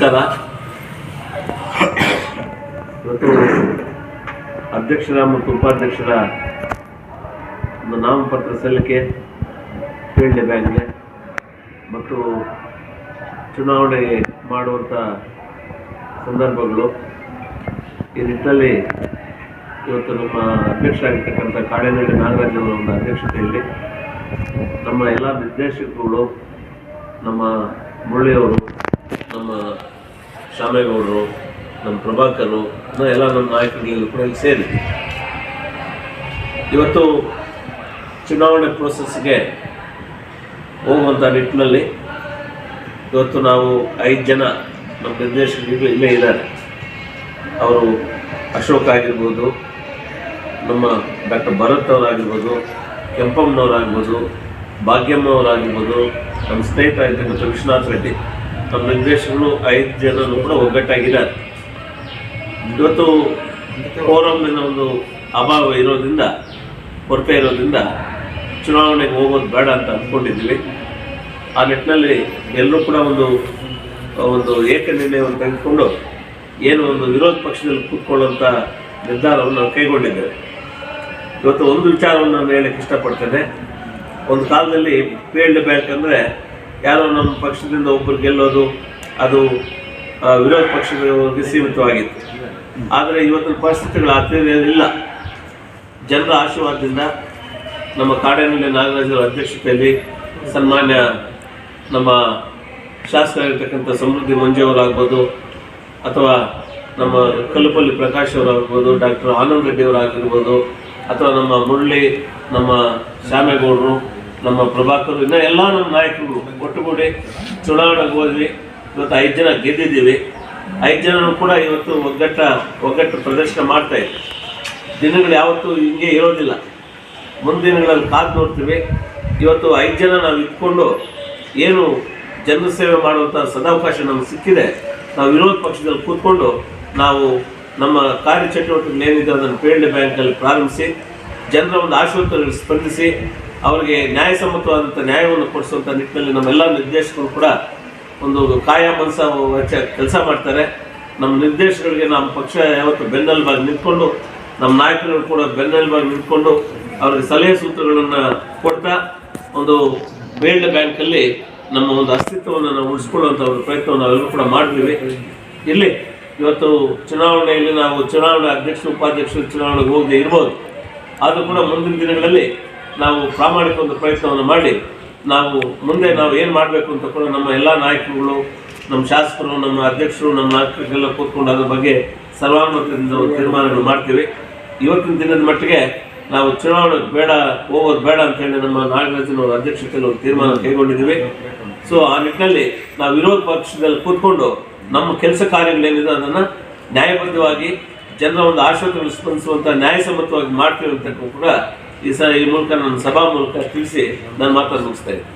ನಮಸ್ಕಾರ. ಇವತ್ತು ಅಧ್ಯಕ್ಷರ ಮತ್ತು ಉಪಾಧ್ಯಕ್ಷರ ಒಂದು ನಾಮಪತ್ರ ಸಲ್ಲಿಕೆ ಫೀಲ್ಡ್ ಬ್ಯಾಂಕ್ಗೆ ಮತ್ತು ಚುನಾವಣೆ ಮಾಡುವಂಥ ಸಂದರ್ಭಗಳು. ಈ ನಿಟ್ಟಿನಲ್ಲಿ ಇವತ್ತು ನಮ್ಮ ಅಧ್ಯಕ್ಷರಾಗಿರ್ತಕ್ಕಂಥ ಕಾಡೇನಹಳ್ಳಿ ನಾಗರಾಜ್ ಅವರ ಒಂದು ಅಧ್ಯಕ್ಷತೆಯಲ್ಲಿ ನಮ್ಮ ಎಲ್ಲ ನಿರ್ದೇಶಕರುಗಳು, ನಮ್ಮ ಮುರಳಿಯವರು ನಮ್ಮ ಶಾಮೇಗೌಡರು, ನಮ್ಮ ಪ್ರಭಾಕರು ಎಲ್ಲ ನಮ್ಮ ನಾಯಕರುಗಳು ಕೂಡ ಇಲ್ಲಿ ಸೇರಿ. ಇವತ್ತು ಚುನಾವಣೆ ಪ್ರೋಸೆಸ್ಗೆ ಹೋಗುವಂಥ ನಿಟ್ಟಿನಲ್ಲಿ ಇವತ್ತು ನಾವು ಐದು ಜನ ನಮ್ಮ ನಿರ್ದೇಶಕರು ಇಲ್ಲೇ ಇದ್ದಾರೆ. ಅವರು ಅಶೋಕ್ ಆಗಿರ್ಬೋದು, ನಮ್ಮ ಡಾಕ್ಟರ್ ಭರತ್ ಅವರಾಗಿರ್ಬೋದು, ಕೆಂಪಮ್ಮನವರಾಗಿರ್ಬೋದು, ಭಾಗ್ಯಮ್ಮ ಅವರಾಗಿರ್ಬೋದು, ನಮ್ಮ ಸ್ನೇಹಿತರಾಗಿರ್ತಕ್ಕಂಥ ವಿಶ್ವನಾಥ್ ರೆಡ್ಡಿ. ನಮ್ಮ ನಿರ್ದೇಶಕರು ಐದು ಜನರು ಕೂಡ ಒಗ್ಗಟ್ಟಾಗಿದ್ದಾರೆ. ಇವತ್ತು ಫೋರಮ್ನ ಒಂದು ಅಭಾವ ಇರೋದ್ರಿಂದ, ಕೊರತೆ ಇರೋದ್ರಿಂದ ಚುನಾವಣೆಗೆ ಹೋಗೋದು ಬೇಡ ಅಂತ ಅಂದ್ಕೊಂಡಿದ್ದೀವಿ. ಆ ನಿಟ್ಟಿನಲ್ಲಿ ಎಲ್ಲರೂ ಕೂಡ ಒಂದು ಒಂದು ಏಕ ನಿರ್ಣಯವನ್ನು ತೆಗೆದುಕೊಂಡು ಏನು ಒಂದು ವಿರೋಧ ಪಕ್ಷದಲ್ಲಿ ಕೂತ್ಕೊಳ್ಳುವಂಥ ನಿರ್ಧಾರವನ್ನು ನಾವು ಕೈಗೊಂಡಿದ್ದೇವೆ. ಇವತ್ತು ಒಂದು ವಿಚಾರವನ್ನು ನಾನು ಹೇಳಕ್ಕೆ ಇಷ್ಟಪಡ್ತೇನೆ. ಒಂದು ಕಾಲದಲ್ಲಿ ಫೀಲ್ಡ್ ಬ್ಯಾಂಕ್ ಅಂದರೆ ಯಾರೋ ನಮ್ಮ ಪಕ್ಷದಿಂದ ಒಬ್ಬರು ಗೆಲ್ಲೋದು, ಅದು ವಿರೋಧ ಪಕ್ಷದವರಿಗೆ ಸೀಮಿತವಾಗಿತ್ತು. ಆದರೆ ಇವತ್ತಿನ ಪರಿಸ್ಥಿತಿಗಳು ಇಲ್ಲ ಜನರ ಆಶೀರ್ವಾದದಿಂದ ನಮ್ಮ ಕಾಡೇನಹಳ್ಳಿ ನಾಗರಾಜರ ಅಧ್ಯಕ್ಷತೆಯಲ್ಲಿ ಸನ್ಮಾನ್ಯ ನಮ್ಮ ಶಾಸಕರಾಗಿರ್ತಕ್ಕಂಥ ಸಮೃದ್ಧಿ ಮಂಜೆಯವರಾಗ್ಬೋದು ಅಥವಾ ನಮ್ಮ ಕಲ್ಲುಪಲ್ಲಿ ಪ್ರಕಾಶ್ ಅವರಾಗ್ಬೋದು ಡಾಕ್ಟರ್ ಆನಂದ್ ರೆಡ್ಡಿಯವರಾಗಿರ್ಬೋದು ಅಥವಾ ನಮ್ಮ ಮುರಳಿ, ನಮ್ಮ ಶ್ಯಾಮೇಗೌಡರು ನಮ್ಮ ಪ್ರಭಾಕರು ಇನ್ನು ಎಲ್ಲ ನಮ್ಮ ನಾಯಕರು ಒಟ್ಟುಗೂಡಿ ಚುನಾವಣೆಗೆ ಹೋದ್ವಿ. ಇವತ್ತು ಐದು ಜನ ಗೆದ್ದಿದ್ದೀವಿ. ಐದು ಜನರು ಕೂಡ ಇವತ್ತು ಒಗ್ಗಟ್ಟ, ಒಗ್ಗಟ್ಟು ಪ್ರದರ್ಶನ ಮಾಡ್ತಾ ಇದ್ದೀವಿ ದಿನಗಳು ಯಾವತ್ತೂ ಹಿಂಗೆ ಇರೋದಿಲ್ಲ. ಮುಂದಿನಗಳಲ್ಲಿ ಕಾದು ನೋಡ್ತೀವಿ. ಇವತ್ತು ಐದು ಜನ ನಾವು ಇಟ್ಕೊಂಡು ಏನು ಜನರ ಸೇವೆ ಮಾಡುವಂಥ ಸದಾವಕಾಶ ನಮ್ಗೆ ಸಿಕ್ಕಿದೆ. ನಾವು ವಿರೋಧ ಪಕ್ಷದಲ್ಲಿ ಕೂತ್ಕೊಂಡು ನಾವು ನಮ್ಮ ಕಾರ್ಯಚಟುವಟಿಕೆಗಳು ಏನಿದೆ ಅದನ್ನು ಫೀಲ್ಡ್ ಬ್ಯಾಂಕಲ್ಲಿ ಪ್ರಾರಂಭಿಸಿ, ಜನರ ಒಂದು ಆಶೋತ್ತರಗಳಿಗೆ ಸ್ಪಂದಿಸಿ ಅವರಿಗೆ ನ್ಯಾಯಸಮ್ಮತವಾದಂಥ ನ್ಯಾಯವನ್ನು ಕೊಡಿಸುವಂಥ ನಿಟ್ಟಿನಲ್ಲಿ ನಮ್ಮೆಲ್ಲ ನಿರ್ದೇಶಕರು ಕೂಡ ಒಂದು ಕಾಯ ಮನಸ ಕೆಲಸ ಮಾಡ್ತಾರೆ. ನಮ್ಮ ನಿರ್ದೇಶಕರಿಗೆ ನಮ್ಮ ಪಕ್ಷ ಯಾವತ್ತು ಬೆನ್ನೆಲುಬಾಗಿ ನಿಂತ್ಕೊಂಡು, ನಮ್ಮ ನಾಯಕರು ಕೂಡ ಬೆನ್ನೆಲುಬಾಗಿ ನಿಂತ್ಕೊಂಡು ಅವ್ರಿಗೆ ಸಲಹೆ ಸೂತ್ರಗಳನ್ನು ಕೊಡ್ತಾ ಒಂದು ಬೇಲ್ಡ್ ಬ್ಯಾಂಕಲ್ಲಿ ನಮ್ಮ ಒಂದು ಅಸ್ತಿತ್ವವನ್ನು ನಾವು ಉಳಿಸ್ಕೊಳ್ಳುವಂಥ ಒಂದು ಪ್ರಯತ್ನವನ್ನು ನಾವೆಲ್ಲರೂ ಕೂಡ ಮಾಡಿದ್ವಿ ಇಲ್ಲಿ ಇವತ್ತು ಚುನಾವಣೆಯಲ್ಲಿ ನಾವು ಚುನಾವಣೆ ಅಧ್ಯಕ್ಷ ಉಪಾಧ್ಯಕ್ಷರು ಚುನಾವಣೆಗೆ ಹೋಗದೆ ಇರ್ಬೋದು. ಆದರೂ ಕೂಡ ಮುಂದಿನ ದಿನಗಳಲ್ಲಿ ನಾವು ಪ್ರಾಮಾಣಿಕ ಒಂದು ಪ್ರಯತ್ನವನ್ನು ಮಾಡಿ, ನಾವು ಮುಂದೆ ನಾವು ಏನು ಮಾಡಬೇಕು ಅಂತ ಕೂಡ ನಮ್ಮ ಎಲ್ಲ ನಾಯಕರುಗಳು, ನಮ್ಮ ಶಾಸಕರು, ನಮ್ಮ ಅಧ್ಯಕ್ಷರು, ನಮ್ಮ ನಾಯಕರಿಗೆಲ್ಲ ಕೂತ್ಕೊಂಡು ಅದ್ರ ಬಗ್ಗೆ ಸರ್ವಾನುಮತದಿಂದ ತೀರ್ಮಾನಗಳು ಮಾಡ್ತೀವಿ. ಇವತ್ತಿನ ದಿನದ ಮಟ್ಟಿಗೆ ನಾವು ಚುನಾವಣೆ ಬೇಡ ಹೋಗೋದು ಬೇಡ ಅಂತ ಹೇಳಿ ನಮ್ಮ ನಾಗರಾಜನವರ ಅಧ್ಯಕ್ಷತೆಯಲ್ಲಿ ಒಂದು ತೀರ್ಮಾನ ಕೈಗೊಂಡಿದ್ದೀವಿ. ಸೊ ಆ ನಿಟ್ಟಿನಲ್ಲಿ ನಾವು ವಿರೋಧ ಪಕ್ಷದಲ್ಲಿ ಕೂತ್ಕೊಂಡು ನಮ್ಮ ಕೆಲಸ ಕಾರ್ಯಗಳೇನಿದೆ ಅದನ್ನು ನ್ಯಾಯಬದ್ಧವಾಗಿ, ಜನರ ಒಂದು ಆಶೋತ್ತರಗಳು ಸ್ಪಂದಿಸುವಂಥ ನ್ಯಾಯಸಮ್ಮತವಾಗಿ ಮಾಡ್ತೀವಿ ಅಂತ ಕೂಡ ಈ ಸ ಈ ಮೂಲಕ ನಾನು ಸಭಾ ಮೂಲಕ ತಿಳಿಸಿ ನನ್ನ ಮಾತ್ರ ಮುಗಿಸ್ತಾ ಇದ್ದೆ